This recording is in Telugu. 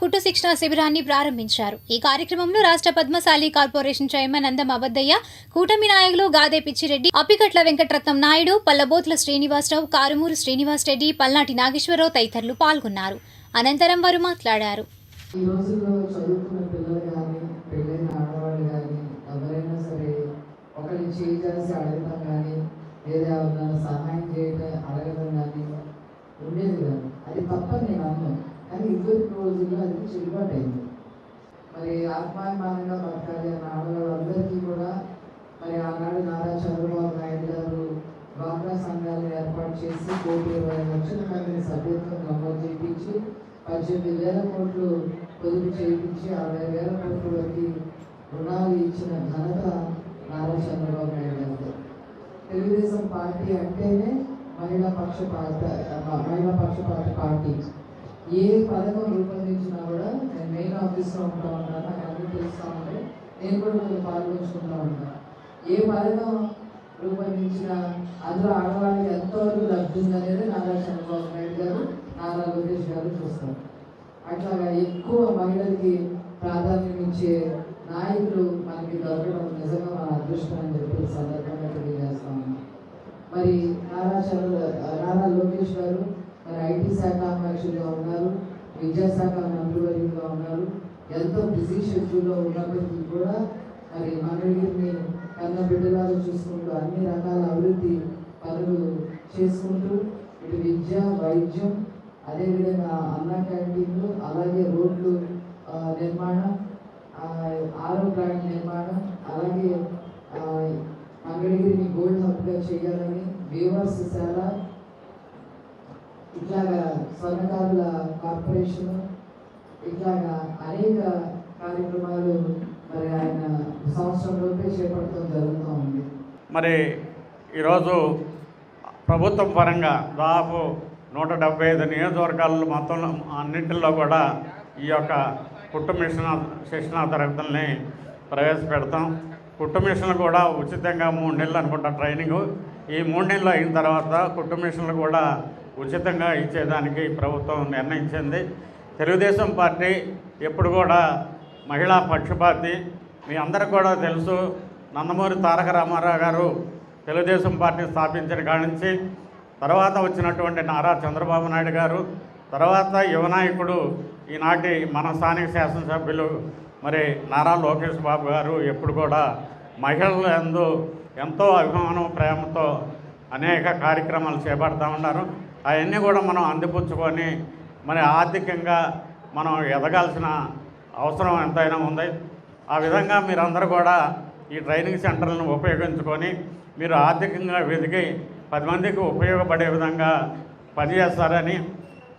కుట్టు శిక్షణ శిబిరాన్ని ప్రారంభించారు. ఈ కార్యక్రమంలో రాష్ట్ర పద్మశాలి కార్పొరేషన్ చైర్మన్ అందం అబద్దయ్య కూటమి నాయకులు గాదే పిచ్చిరెడ్డి అప్పికట్ల వెంకటరత్నం నాయుడు పల్లబోతుల శ్రీనివాసరావు కారుమూరు శ్రీనివాస్ రెడ్డి పల్నాటి నాగేశ్వరరావు తదితరులు పాల్గొన్నారు. అనంతరం వారు మాట్లాడారు. సహాయం చేయడం అడగడం కానీ ఉండేది కాదు. అది తప్ప నేను అన్నాను కానీ ఇద్దరు రోజుల్లో అది చెల్లుబాటు అయింది మరి ఆత్మాభిమానంగా బతకాలి అన్న ఆడవాళ్ళందరికీ కూడా మరి ఆనాడు నారా చంద్రబాబు నాయుడు గారు డ్వాక్రా సంఘాలను ఏర్పాటు చేసి కోటి ఇరవై లక్షల మందిని సభ్యత్వం నమోదు చేయించి పద్దెనిమిది వేల కోట్లు పొదుపు చేయించి అరవై వేల కోట్ల వరకు రుణాలు ఇచ్చిన ఘనత నారా చంద్రబాబు నాయుడు గారు తెలుగుదేశం పార్టీ అంటేనే మహిళా పక్షపాత మహిళా పక్షపాత పార్టీ. ఏ పథకం రూపొందించినా కూడా నేను మెయిన్ ఆఫీస్లో ఉంటా ఉంటాను నాకు అన్ని తెలుస్తూ ఉంటే. నేను కూడా కొంచెం పాల్గొంచుకుంటూ ఉంటాను. ఏ పథకం రూపొందించినా అందులో ఆడవాళ్ళకి ఎంతవరకు లబ్ధి ఉందనేది నారా చంద్రబాబు నాయుడు గారు నారా లోకేష్ గారు చూస్తారు. అట్లాగా ఎక్కువ మహిళలకి ప్రాధాన్యం ఇచ్చే నాయకులు మనకి దొరకడం నిజంగా మన అదృష్టం అని చెప్పి సందర్భంగా తెలియజేస్తా ఉన్నాం మరి నారా చంద్ర నారా లోకేష్ గారు మరి ఐటీ శాఖ అధ్యక్షులుగా ఉన్నారు విద్యాశాఖ మంత్రివర్యులుగా ఉన్నారు ఎంతో బిజీ షెడ్యూల్లో ఉన్నప్పటికీ కూడా మరి మంగళగిరిని కన్న బిడ్డలాగా చూసుకుంటూ అన్ని రకాల అభివృద్ధి పనులు చేసుకుంటూ ఇటు విద్య వైద్యం అదేవిధంగా అన్న క్యాంటీన్లు అలాగే రోడ్లు నిర్మాణం ఆరో ప్లాంట్ నిర్మాణం అలాగే మంగళగిరిని గోల్డ్ హబ్గా చేయాలని వీవర్స్ చాలా ఇట్లాగా స్వర్ణకారుల కార్పొరేషన్ ఇట్లాగా అనేక కార్యక్రమాలు మరి ఆయన సంవత్సరంలోపే చేపట్టడం జరుగుతూ ఉంది. మరి ఈరోజు ప్రభుత్వం పరంగా దాదాపు నూట డెబ్బై ఐదు నియోజకవర్గాల్లో మొత్తం అన్నింటిలో కూడా ఈ యొక్క కుట్టు మిషన్ శిక్షణా తరగతుల్ని ప్రవేశపెడతాం. కుట్టు మిషన్లు కూడా ఉచితంగా మూడు నెలలు అనుకుంటా ట్రైనింగు. ఈ మూడు నెలలు అయిన తర్వాత కుటుంబ మిషన్లు కూడా ఉచితంగా ఇచ్చేదానికి ప్రభుత్వం నిర్ణయించింది. తెలుగుదేశం పార్టీ ఎప్పుడు కూడా మహిళా పక్షపాతి. మీ అందరికి కూడా తెలుసు నందమూరి తారక రామారావు గారు తెలుగుదేశం పార్టీ స్థాపించిన కాడి నుంచి తర్వాత వచ్చినటువంటి నారా చంద్రబాబు నాయుడు గారు తర్వాత యువనాయకుడు ఈనాటి మన స్థానిక శాసనసభ్యులు మరి నారా లోకేష్ బాబు గారు ఎప్పుడు కూడా మహిళల ఎందు ఎంతో అభిమానం ప్రేమతో అనేక కార్యక్రమాలు చేపడతా ఉన్నారు. అవన్నీ కూడా మనం అందిపుచ్చుకొని మరి ఆర్థికంగా మనం ఎదగాల్సిన అవసరం ఎంతైనా ఉంది. ఆ విధంగా మీరందరూ కూడా ఈ ట్రైనింగ్ సెంటర్లను ఉపయోగించుకొని మీరు ఆర్థికంగా వెతికి పది మందికి ఉపయోగపడే విధంగా పనిచేస్తారని